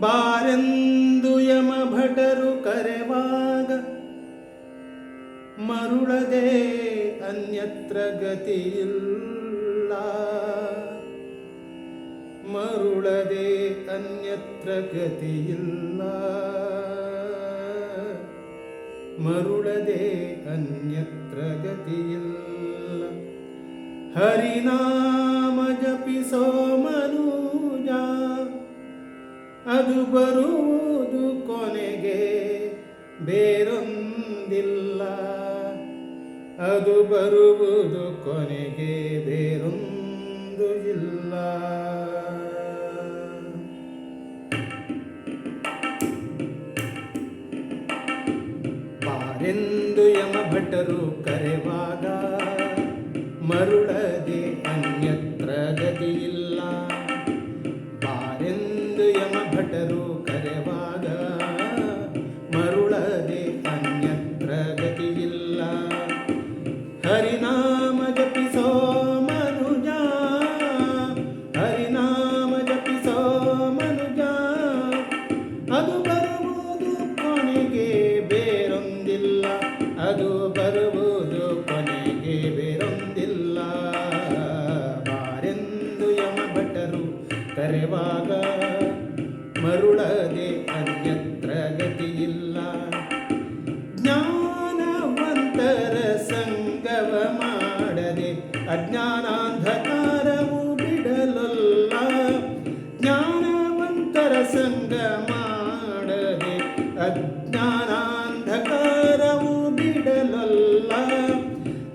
ಬಾರೆಂದು ಯಮ ಭಟರು ಕರೆವಾಗ ಮರುಳದೆ ಅನ್ಯತ್ರ ಗತಿಯಿಲ್ಲ. ಮರುಳದೆ ಅನ್ಯತ್ರ ಗತಿಯಿಲ್ಲ ಮರುಳದೆ ಅನ್ಯತ್ರ ಗತಿಯಿಲ್ಲ ಹರಿನಾಮ ಜಪಿಸೋ ಮನುಜ, ಅದು ಬರುವುದು ಕೊನೆಗೆ ಬೇರೊಂದಿಲ್ಲ. ಅದು ಬರುವುದು ಕೊನೆಗೆ ಬೇರೊಂದು ಇಲ್ಲ. ಬಾರೆಂದು ಯಮ ಭಟರು ಕರೆವಾಗ, ಮರುಳದೆ ಅನ್ಯತ್ರ ಗತಿಯಿಲ್ಲ. ಬಾರೆಂದು ಯಮ ಭಟರು ಕರೆವಾಗ, ಮರುಳದೆ ಅನ್ಯತ್ರ ಗತಿಯಿಲ್ಲ. ಹರಿನಾಮ ಜಪಿಸೋ ಮನುಜ, ಹರಿನಾಮ ಜಪಿಸೋ ಮನುಜ, ಅದು ಮರುಳದೆ ಅನ್ಯತ್ರ ಗತಿಯಿಲ್ಲ. ಜ್ಞಾನವಂತರ ಸಂಗವ ಮಾಡದೆ ಅಜ್ಞಾನಾಂಧಕಾರವು ಬಿಡಲಲ್ಲ. ಜ್ಞಾನವಂತರ ಸಂಗ ಮಾಡದೆ ಅಜ್ಞಾನಾಂಧಕಾರವು ಬಿಡಲಲ್ಲ.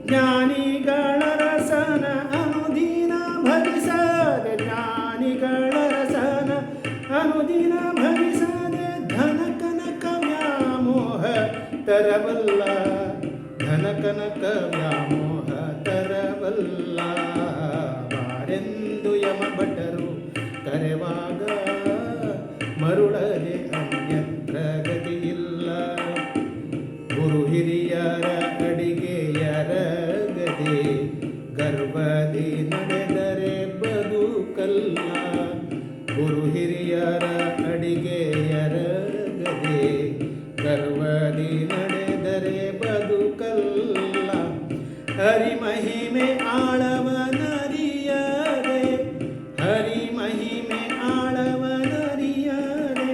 ಜ್ಞಾನಿಗಳ ತರವಲ್ಲ ಧನ ಕನಕ ವ್ಯಾಮೋಹ ತರವಲ್ಲ ಬಾರೆಂದು ಯಮ ಭಟರು ಕರೆವಾಗ ಮರುಳರೆ ಅನ್ಯತ್ರ ಗತಿಯಿಲ್ಲ. ಗುರು ಹಿರಿಯರ ಅಡಿಗೆಯರ ಗದೆ ಗರ್ಭದಿ ನಡೆದರೆ ಬದುಕಲ್ಲ. ಗುರು ಹಿರಿಯರ ಅಡಿಗೆಯರ ಹರಿಮಹಿಮೆ ಹರಿ ಮಹಿಮೆ ಆಳವನರಿಯದೆ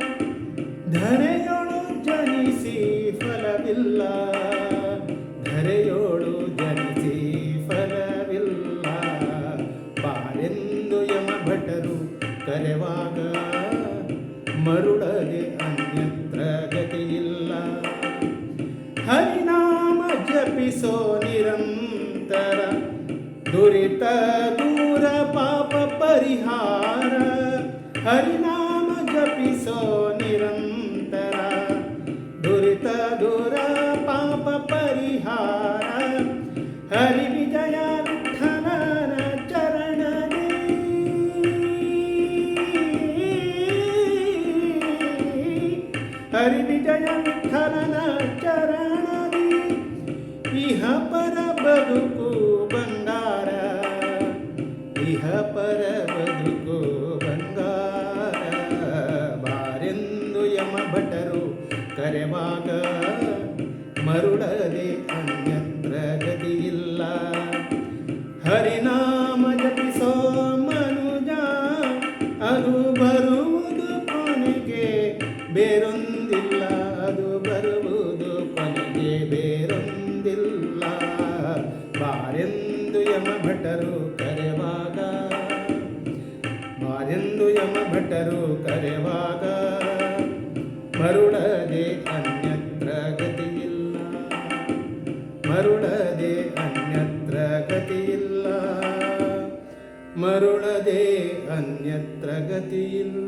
ಧರೆಯೊಳು ಜನಿಸಿ ಫಲವಿಲ್ಲ. ಧರೆಯೋಳು ಜನಿಸಿ ಫಲವಿಲ್ಲ. ಬಾರೆಂದು ಯಮ ಭಟರು ಕರೆವಾಗ ಮರುಳದೆ ಅನ್ಯತ್ರ ಗತಿಯಿಲ್ಲ. ಹರಿನಾಮ ಜಪಿಸೋ दुरित दूर पाप परिहार। हरिनाम जपिसो निरंतरा। दुरित दूर पाप परिहार। हरि विजया हरि विजय विठलन चरण इह पर ಪರ ಬದುಕು ಬಂಗಾರ ಬಾರೆಂದು ಯಮ ಭಟರು ಕರೆವಾಗ ಮರುಳದೆ ಅನ್ಯತ್ರ ಗತಿಯಿಲ್ಲ. ಹರಿನಾಮ ಜಪಿಸೋ ಮನುಜ, ಅದು ಬರುವುದು ಕೊನೆಗೆ ಬೇರೊಂದಿಲ್ಲ, ಅದು ಬರುವುದು ಭಟರು ಕರೆವಾಗ ಮರುಳದೆ ಅನ್ಯತ್ರ ಗತಿಯಿಲ್ಲ. ಮರುಳದೆ ಅನ್ಯತ್ರ ಗತಿಯಿಲ್ಲ. ಮರುಳದೆ ಅನ್ಯತ್ರ ಗತಿಯಿಲ್ಲ.